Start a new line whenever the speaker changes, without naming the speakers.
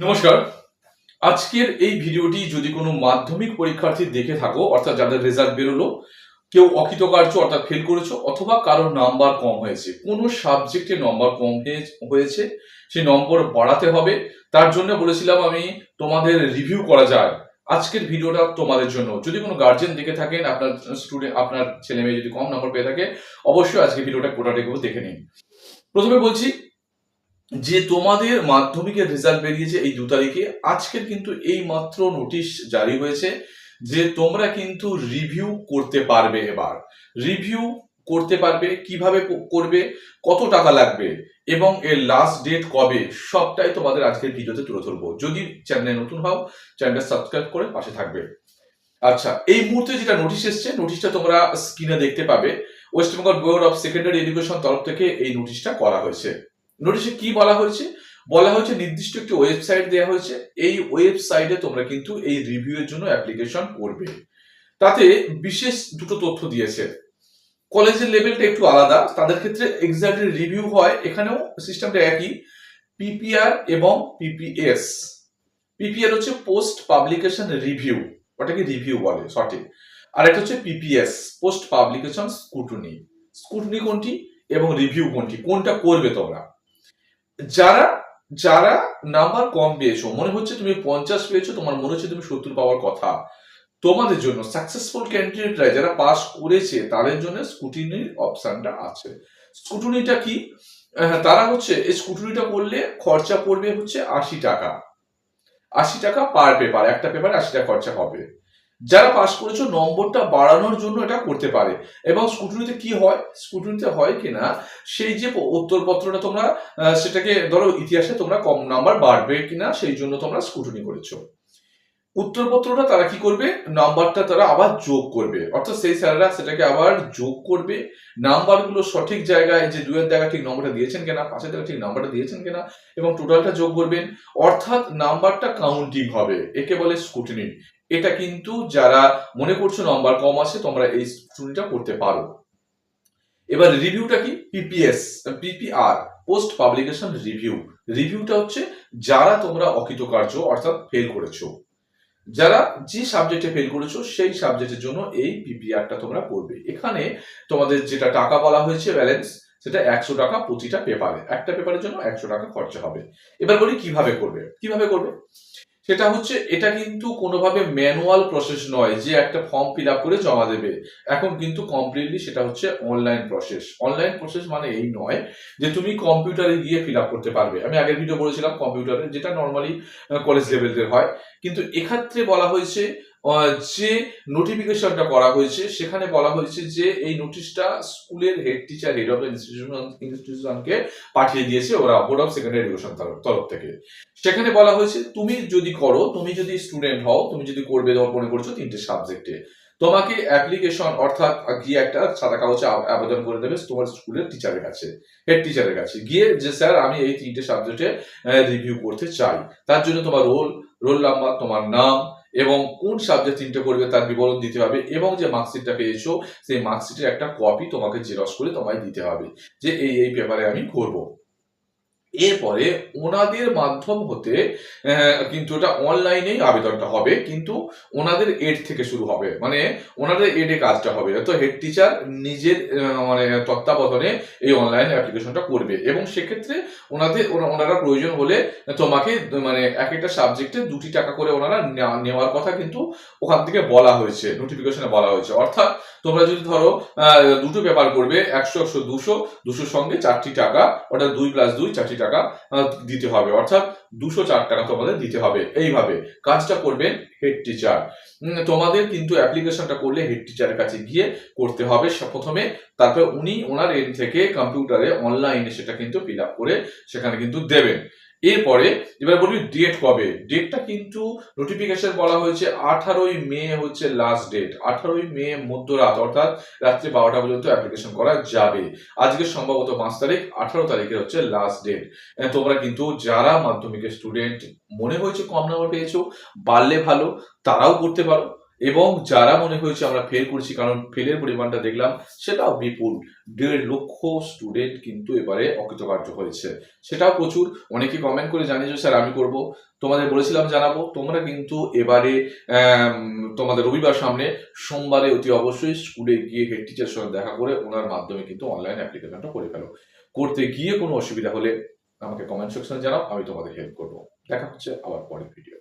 নমস্কার। আজকের এই ভিডিওটি যদি কোনো মাধ্যমিক পরীক্ষার্থী দেখে থাকো, অর্থাৎ যাদের রেজাল্ট বেরোলো, কেউ অকৃতকার্য অর্থাৎ ফেল করেছ, অথবা কারোর নাম্বার কম হয়েছে, কোনো সাবজেক্টে নম্বর কম হয়ে- হয়েছে, সেই নম্বর বাড়াতে হবে। তার জন্য বলেছিলাম আমি তোমাদের রিভিউ করা যায়। আজকের ভিডিওটা তোমাদের জন্য। যদি কোনো গার্জেন দেখে থাকেন, আপনার স্টুডেন্ট আপনার ছেলে মেয়ে যদি কম নম্বর পেয়ে থাকে, অবশ্যই আজকে ভিডিওটা গোটাটিকেও দেখে নিন। প্রথমে বলছি যে তোমাদের মাধ্যমিকের রেজাল্ট বেরিয়েছে এই দু তারিখে, আজকের কিন্তু এই মাত্র নোটিশ জারি হয়েছে যে তোমরা কিন্তু রিভিউ করতে পারবে এবার। রিভিউ করতে পারবে, কীভাবে করবে, কত টাকা লাগবে এবং এর লাস্ট ডেট কবে, সবটাই তোমাদের আজকের ভিডিওতে তুলে ধরবো। যদি চ্যানেলে নতুন হও চ্যানেলটা সাবস্ক্রাইব করে পাশে থাকবে। আচ্ছা এই মুহূর্তে যেটা নোটিশ এসছে নোটিশটা তোমরা স্ক্রিনে দেখতে পাবে। West Bengal board of secondary education তরফ থেকে এই নোটিশটা করা হয়েছে। নোটিশে কি বলা হয়েছে? বলা হয়েছে নির্দিষ্ট একটি ওয়েবসাইট দেওয়া হয়েছে। এই ওয়েবসাইটে তোমরা কিন্তু এই রিভিউ এর জন্য অ্যাপ্লিকেশন করবে। তাতে বিশেষ দুটো তথ্য দিয়েছে। কলেজের লেভেলটা একটু আলাদা। তাদের ক্ষেত্রে এক্সাক্টলি রিভিউ হয়। এখানেও সিস্টেমটা একই। পিপিআর এবং পিপিএস পিপিআর হচ্ছে পোস্ট পাবলিকেশন রিভিউ ওটাকে রিভিউ বলে, সঠিক। আর একটা হচ্ছে PPS post publication scrutiny scrutiny কোনটি? এবং রিভিউ কোনটি? কোনটা করবে তোমরা? যারা যারা নাম্বার কম পেয়েছ, মনে হচ্ছে তুমি পঞ্চাশ পেয়েছ, তোমার মনে হচ্ছে তুমি সত্তর পাওয়ার কথা। তোমাদের জন্য সাকসেসফুল ক্যান্ডিডেটরা যারা পাস করেছে, তাদের জন্য স্কুটিনির অপশনটা আছে। স্কুটনিটা কি? তারা হচ্ছে, এই স্কুটুনিটা করলে খরচা পড়বে হচ্ছে আশি টাকা। আশি টাকা পার পেপার একটা পেপারে আশি টাকা খরচা হবে। যারা পাস করেছ নম্বরটা বাড়ানোর জন্য এটা করতে পারে। এবং স্কুটনিতে কি হয়? স্কুটনিতে হয় কিনা সেই যে উত্তরপত্রটা তোমরা সেটাকে ধরো ইতিহাসে তোমরা কম নাম্বার বাড়বে কিনা সেই জন্য তোমরা স্কুটনি করেছ। উত্তরপত্রটা তারা কি করবে? নাম্বারটা তারা আবার যোগ করবে। অর্থাৎ সেই স্যাররা সেটাকে আবার যোগ করবে। নাম্বারগুলো সঠিক জায়গায় যে দুয়ের জায়গায় ঠিক নম্বরটা দিয়েছেন কিনা পাশের জায়গায় ঠিক নাম্বারটা দিয়েছেন কিনা, এবং টোটালটা যোগ করবেন। অর্থাৎ নাম্বারটা কাউন্টিং হবে। একে বলে স্কুটিনি এটা কিন্তু যারা মনে করছ নাম্বার কম আছে, তোমরা এই স্কুটিনিটা করতে পারো। এবার রিভিউটা কি? PPS PPR post publication review রিভিউটা হচ্ছে যারা তোমরা অকৃতকার্য অর্থাৎ ফেল করেছ। যারা যে সাবজেক্টে ফেল করেছ, সেই সাবজেক্টের জন্য এই পিপিআরটা তোমরা করবে। এখানে তোমাদের যেটা টাকা বলা হয়েছে ব্যালেন্স সেটা একশো টাকা প্রতিটা পেপারে একটা পেপারের জন্য একশো টাকা খরচা হবে। এবার বলি কীভাবে করবে? কীভাবে করবে? সেটা হচ্ছে, এটা কিন্তু কোনোভাবে ম্যানুয়াল প্রসেস নয় যে একটা ফর্ম ফিল আপ করে জমা দেবে। এখন কিন্তু কমপ্লিটলি সেটা হচ্ছে অনলাইন প্রসেস অনলাইন প্রসেস মানে এই নয় যে তুমি কম্পিউটারে গিয়ে ফিল আপ করতে পারবে। আমি আগের ভিডিও বলেছিলাম কম্পিউটারে যেটা নর্মালি কলেজ লেভেলের হয়। কিন্তু এক্ষেত্রে বলা হয়েছে যে নোটিফিকেশনটা করা হয়েছে, সেখানে বলা হয়েছে যে এই নোটিশটা স্কুলের head teacher head of institution ইনস্টিটিউশনকে পাঠিয়ে দিয়েছে, ওরা বোর্ড অফ সেকেন্ডারি এডুকেশন তরফ থেকে। সেখানে বলা হয়েছে, তুমি যদি করো, তুমি যদি স্টুডেন্ট হও, তুমি যদি করবে তোমার মনে করছ তিনটে সাবজেক্টে তোমাকে অ্যাপ্লিকেশন অর্থাৎ গিয়ে একটা সাদা কাগজে আবেদন করে দেবে তোমার স্কুলের টিচারের কাছে হেড টিচারের কাছে। গিয়ে যে, স্যার, আমি এই তিনটে সাবজেক্টে রিভিউ করতে চাই। তার জন্য তোমার রোল রোল নাম্বার তোমার নাম এবং কোন সাবজেক্ট তিনটে করবে তার বিবরণ দিতে হবে এবং যে মার্কশিটটা পেয়েছ, সেই মার্কশিটের একটা কপি তোমাকে জেরক্স করে তোমায় দিতে হবে, যে এই এই পেপারে আমি করব। এরপরে ওনাদের মাধ্যম হতে কিন্তু এটা অনলাইনেই আবেদনটা হবে, কিন্তু ওনাদের এড থেকে শুরু হবে। মানে ওনাদের এডে কাজটা হবে। তো হেড টিচার নিজের মানে তত্ত্বাবধানে এই অনলাইন অ্যাপ্লিকেশনটা করবে। এবং সেক্ষেত্রে ওনাদের ওনারা প্রয়োজন হলে তোমাকে মানে এক একটা সাবজেক্টে দুটি টাকা করে ওনারা নেওয়ার কথা কিন্তু ওখান থেকে বলা হয়েছে নোটিফিকেশনে বলা হয়েছে। অর্থাৎ তোমরা যদি ধরো দুটো পেপার করবে, একশো একশো, দুশো, দুশোর সঙ্গে চারটি টাকা, অর্থাৎ দুই প্লাস দুই, চারটি টাকা দিতে হবে। অর্থাৎ দুশো চার টাকা তোমাদের দিতে হবে। এইভাবে কাজটা করবেন হেড টিচার তোমাদের কিন্তু অ্যাপ্লিকেশনটা করলে হেড টিচারের কাছে গিয়ে করতে হবে। প্রথমে তারপরে উনি ওনার এন্ড থেকে কম্পিউটারে অনলাইনে সেটা কিন্তু ফিল আপ করে সেখানে কিন্তু দেবেন। এরপরে এবার বলি ডেট কবে? ডেটটা কিন্তু নোটিফিকেশন বলা হয়েছে আঠারোই মে হচ্ছে লাস্ট ডেট আঠারোই মে মধ্যরাত, অর্থাৎ রাত্রি বারোটা পর্যন্ত অ্যাপ্লিকেশন করা যাবে। আজকে সম্ভবত পাঁচ তারিখ, আঠারো তারিখে হচ্ছে লাস্ট ডেট তোমরা কিন্তু যারা মাধ্যমিকের স্টুডেন্ট মনে হয়েছে কম নাম্বার পেয়েছ, বাড়লে ভালো, তারাও করতে পারো। এবং যারা মনে হয়েছে আমরা ফেল করছি, কারণ ফেলের পরিমাণটা দেখলাম, সেটাও বিপুল। দেড় লক্ষ স্টুডেন্ট কিন্তু এবারে অকৃতকার্য হয়েছে। সেটাও প্রচুর। অনেকে কমেন্ট করে জানিয়েছো, স্যার, আমি করব। তোমাদের বলেছিলাম জানাব। তোমরা কিন্তু এবারে তোমাদের রবিবার সামনে সোমবারে অতি অবশ্যই স্কুলে গিয়ে হেড টিচারের সঙ্গে দেখা করে ওনার মাধ্যমে কিন্তু অনলাইন অ্যাপ্লিকেশনটা করে ফেলো। করতে গিয়ে কোনো অসুবিধা হলে আমাকে কমেন্ট সেকশনে জানাও, আমি তোমাদের হেল্প করব। দেখা হচ্ছে আবার পরের ভিডিও